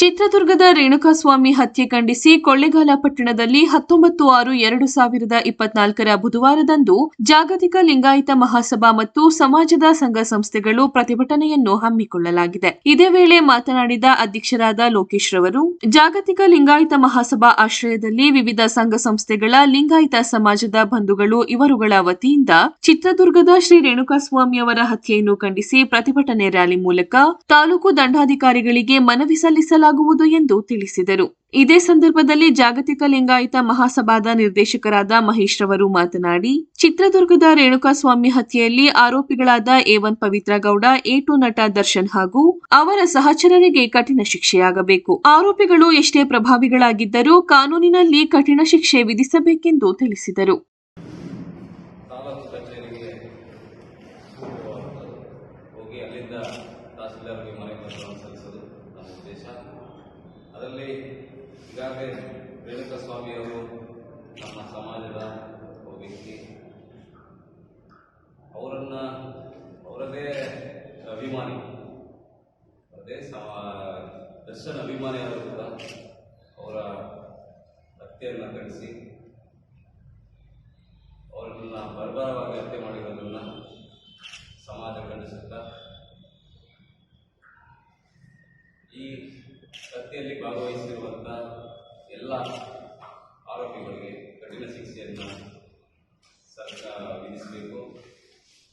ಚಿತ್ರದುರ್ಗದ ರೇಣುಕಾಸ್ವಾಮಿ ಹತ್ಯೆ ಖಂಡಿಸಿ ಕೊಳ್ಳೇಗಾಲ ಪಟ್ಟಣದಲ್ಲಿ ಹತ್ತೊಂಬತ್ತು ಆರು ಎರಡು ಸಾವಿರದ ಇಪ್ಪತ್ನಾಲ್ಕರ ಬುಧವಾರದಂದು ಜಾಗತಿಕ ಲಿಂಗಾಯಿತ ಮಹಾಸಭಾ ಮತ್ತು ಸಮಾಜದ ಸಂಘ ಸಂಸ್ಥೆಗಳು ಪ್ರತಿಭಟನೆಯನ್ನು ಹಮ್ಮಿಕೊಳ್ಳಲಾಗಿದೆ. ಇದೇ ವೇಳೆ ಮಾತನಾಡಿದ ಅಧ್ಯಕ್ಷರಾದ ಲೋಕೇಶ್ ರವರು, ಜಾಗತಿಕ ಲಿಂಗಾಯತ ಮಹಾಸಭಾ ಆಶ್ರಯದಲ್ಲಿ ವಿವಿಧ ಸಂಘ ಸಂಸ್ಥೆಗಳ ಲಿಂಗಾಯತ ಸಮಾಜದ ಬಂಧುಗಳು ಇವರುಗಳ ವತಿಯಿಂದ ಚಿತ್ರದುರ್ಗದ ಶ್ರೀ ರೇಣುಕಾಸ್ವಾಮಿಯವರ ಹತ್ಯೆಯನ್ನು ಖಂಡಿಸಿ ಪ್ರತಿಭಟನೆ ರ್ಯಾಲಿ ಮೂಲಕ ತಾಲೂಕು ದಂಡಾಧಿಕಾರಿಗಳಿಗೆ ಮನವಿ ಸಲ್ಲಿಸಲಾಗುವುದು ಎಂದು ತಿಳಿಸಿದರು. ಇದೇ ಸಂದರ್ಭದಲ್ಲಿ ಜಾಗತಿಕ ಲಿಂಗಾಯತ ಮಹಾಸಭಾದ ನಿರ್ದೇಶಕರಾದ ಮಹೇಶ್ ರವರು ಮಾತನಾಡಿ, ಚಿತ್ರದುರ್ಗದ ರೇಣುಕಾಸ್ವಾಮಿ ಹತ್ಯೆಯಲ್ಲಿ ಆರೋಪಿಗಳಾದ A one Pavithra Gowda two ನಟ ದರ್ಶನ್ ಹಾಗೂ ಅವರ ಸಹಚರರಿಗೆ ಕಠಿಣ ಶಿಕ್ಷೆಯಾಗಬೇಕು. ಆರೋಪಿಗಳು ಎಷ್ಟೇ ಪ್ರಭಾವಿಗಳಾಗಿದ್ದರೂ ಕಾನೂನಿನಲ್ಲಿ ಕಠಿಣ ಶಿಕ್ಷೆ ವಿಧಿಸಬೇಕೆಂದು ತಿಳಿಸಿದರು. ನಮ್ಮ ಉದ್ದೇಶ ಅದರಲ್ಲಿ ಈಗಾಗಲೇ ರೇಣುಕಾ ಸ್ವಾಮಿಯವರು ನಮ್ಮ ಸಮಾಜದ ಒಬ್ಬ ವ್ಯಕ್ತಿ. ಅವರನ್ನು ಅವರದೇ ಅಭಿಮಾನಿ. ಅದೇ ಸಮ, ದರ್ಶನ ಅಭಿಮಾನಿಯಾದರೂ ಕೂಡ ಅವರ ಹತ್ಯೆಯನ್ನು ಖಂಡಿಸಿ ಅವರನ್ನ ಬರ್ಬರವಾಗಿ ಹತ್ಯೆ ಮಾಡಿರೋದನ್ನ ಸಮಾಜ ಖಂಡಿಸುತ್ತಾ ಈ ಹತ್ಯೆಯಲ್ಲಿ ಭಾಗವಹಿಸಿರುವಂಥ ಎಲ್ಲ ಆರೋಪಿಗಳಿಗೆ ಕಠಿಣ ಶಿಕ್ಷೆಯನ್ನು ಸರ್ಕಾರ ವಿಧಿಸಬೇಕು.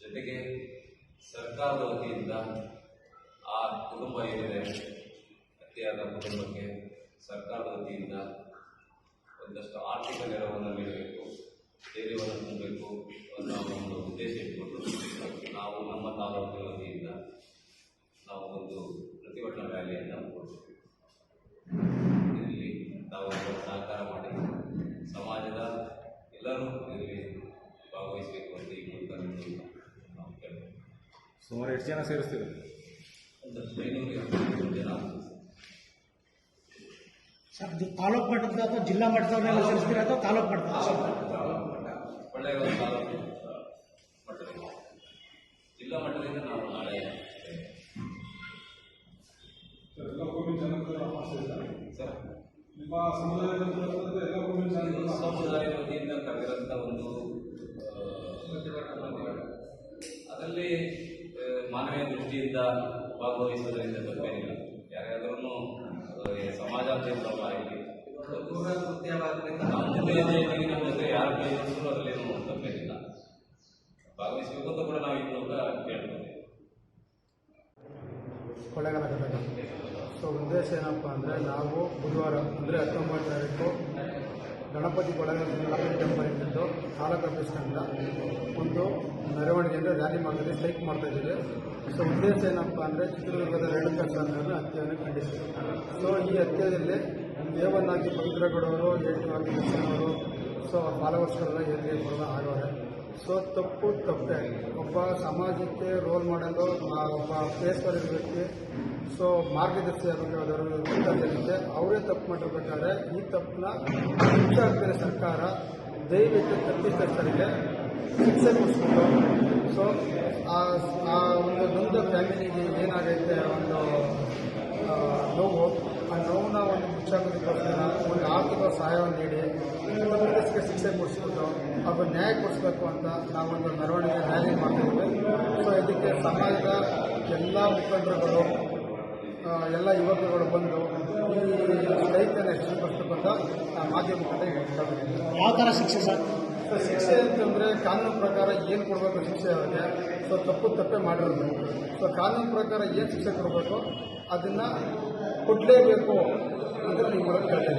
ಜೊತೆಗೆ ಸರ್ಕಾರದ ವತಿಯಿಂದ ಆ ಕುಟುಂಬ ಏನಿದೆ ಹತ್ಯೆಯಾದ ಕುಟುಂಬಕ್ಕೆ ಸರ್ಕಾರದ ವತಿಯಿಂದ ಒಂದಷ್ಟು ಆರ್ಥಿಕ ನೆರವನ್ನು ಭಾಗವಹಿಸಬೇಕು ಅಂತ ಈ ಮೂಲಕ ನಾವು ಕೇಳ್ತೇವೆ ಸುಮಾರು ಎಷ್ಟು ಜನ ಸೇರಿಸ್ತೀವಿ ಒಂದು ಐನೂರು ಎಂಟುನೂರು ಜನ ಸರ್ ಇದು ತಾಲೂಕು ಮಟ್ಟದ ಅಥವಾ ಜಿಲ್ಲಾ ಮಟ್ಟದವರೆಲ್ಲ ಸೇರಿಸ್ತೀರಾ ಅಥವಾ ತಾಲೂಕು ಮಟ್ಟದ? ಕೊಳ್ಳೇಗಾಲ ತಾಲೂಕು ಜಿಲ್ಲಾ ಮಟ್ಟದಿಂದ ನಾವು ನಾಳೆ ಎಲ್ಲ. ಸರ್. ನಿಮ್ಮ ಸಮುದಾಯದ ಎಲ್ಲ ಸಮುದಾಯ ವತಿಯಿಂದ ಕರೆದಿರಂತ ಒಂದು ಅದರಲ್ಲಿ ಮಾನವೀಯ ದೃಷ್ಟಿಯಿಂದ ಭಾಗವಹಿಸೋದ್ರಿಂದ ತಪ್ಪೇನಿಲ್ಲ ಯಾರ್ಯಾದ್ರೂ ಸಮಾಜ ಆಗಲಿ ನಮ್ಮ ಜೊತೆಯಲ್ಲಿ ನಮ್ಮ ಜೊತೆ ಯಾರು ಕೈಗೊಂಡ್ರು ಅದರಲ್ಲೇನು ತಪ್ಪೇನಿಲ್ಲ ಭಾಗವಹಿಸಬೇಕು ಅಂತ ಕೂಡ ನಾವು ಈ ಮೂಲಕ ಕೇಳ್ತೇವೆ ಕೊಳ್ಳೇಗಾಲ ಸೊ ಉದ್ದೇಶ ಏನಪ್ಪ ಅಂದರೆ, ನಾವು ಬುಧವಾರ, ಅಂದರೆ ಹತ್ತೊಂಬತ್ತು ತಾರೀಕು ಗಣಪತಿ ಗಣಪತಿ ಟೆಂಪಲ್ ಇಟ್ಟಿದ್ದು ತಾಲೂಕು ಒಂದು ಮೆರವಣಿಗೆಯಿಂದ ರ್ಯಾಲಿ ಮಾಡಿದ್ರೆ ಸ್ಟ್ರೈಕ್ ಮಾಡ್ತಾ ಇದ್ದೀವಿ. ಸೊ ಉದ್ದೇಶ ಏನಪ್ಪ ಅಂದರೆ ಚಿತ್ರದುರ್ಗದ ರೈಲು ಸ್ವಾಮಿಯವರ ಹತ್ಯೆಯನ್ನು ಖಂಡಿಸ್ತಾರೆ ಸೊ ಈ ಹತ್ಯೆಯಲ್ಲಿ ದೇವನಾಗಿ ಕೊಡೋರು ಏಟು ಆಗಿ ಕೃಷ್ಣವರು ಸೊ ಫಾಲೋವರ್ಸ್ಗಳೆಲ್ಲ ಕೊಡೋದು ಆಗೋರೆ. ಸೊ ತಪ್ಪು ತಪ್ಪೆ. ಒಬ್ಬ ಸಮಾಜಕ್ಕೆ ರೋಲ್ ಮಾಡಲು ಒಬ್ಬ ಫೇಸ್ವರ್ ವ್ಯಕ್ತಿ ಸೊ ಮಾರ್ಗದರ್ಶಿ ಜನತೆ ಅವರೇ ತಪ್ಪು ಮಾಡಿರ್ಬೇಕಾದ್ರೆ ಈ ತಪ್ಪನ್ನ ಶಿಕ್ಷೆ ಸರ್ಕಾರ ದಯವಿಟ್ಟು ತಪ್ಪಿತಸ್ಥರಿಗೆ ಶಿಕ್ಷೆ ಕೊಡಿಸ್ಕೊಂಡು. ಸೊ ಆ ಒಂದು ನೊಂದ ಫ್ಯಾಮಿಲಿಗೆ ಏನಾಗೈತೆ, ಒಂದು ನೋವು, ಆ ನೋವನ್ನ ಒಂದು ಮುಚ್ಚಾಕೋದಕ್ಕೋಸ್ಕರ ಆರ್ಥಿಕ ಸಹಾಯವನ್ನು ನೀಡಿ ಕಾಂಗ್ರೆಸ್ಗೆ ಶಿಕ್ಷೆ ಕೊಡಿಸ್ಬಿಟ್ಟು ಹಾಗೂ ನ್ಯಾಯ ಕೊಡಿಸ್ಬೇಕು ಅಂತ ನಾವೊಂದು ಮೆರವಣಿಗೆ ರ್ಯಾಲಿ ಮಾಡ್ತಿದ್ದೀವಿ ಸೊ ಇದಕ್ಕೆ ಸಮಾಜದ ಎಲ್ಲ ಮುಖಂಡರುಗಳು ಎಲ್ಲ ಯುವಕರುಗಳು ಬಂದು ಯಶಸ್ವಿಪಡಿಸಬೇಕು ಅಂತ ಮಾಧ್ಯಮ. ಯಾವ ಥರ ಶಿಕ್ಷೆ ಸರ್? ಸೊ ಶಿಕ್ಷೆ ಅಂತಂದರೆ ಕಾನೂನು ಪ್ರಕಾರ ಏನು ಕೊಡಬೇಕು ಶಿಕ್ಷೆ ಅವರಿಗೆ? ಸೊ ತಪ್ಪು ತಪ್ಪೇ ಮಾಡಿರೋದು. ಸೊ ಕಾನೂನು ಪ್ರಕಾರ ಏನು ಶಿಕ್ಷೆ ಕೊಡಬೇಕು? ಅದನ್ನು ಕೊಡಲೇಬೇಕು ಅಂತ ನೀವು ಕೇಳ್ತಾ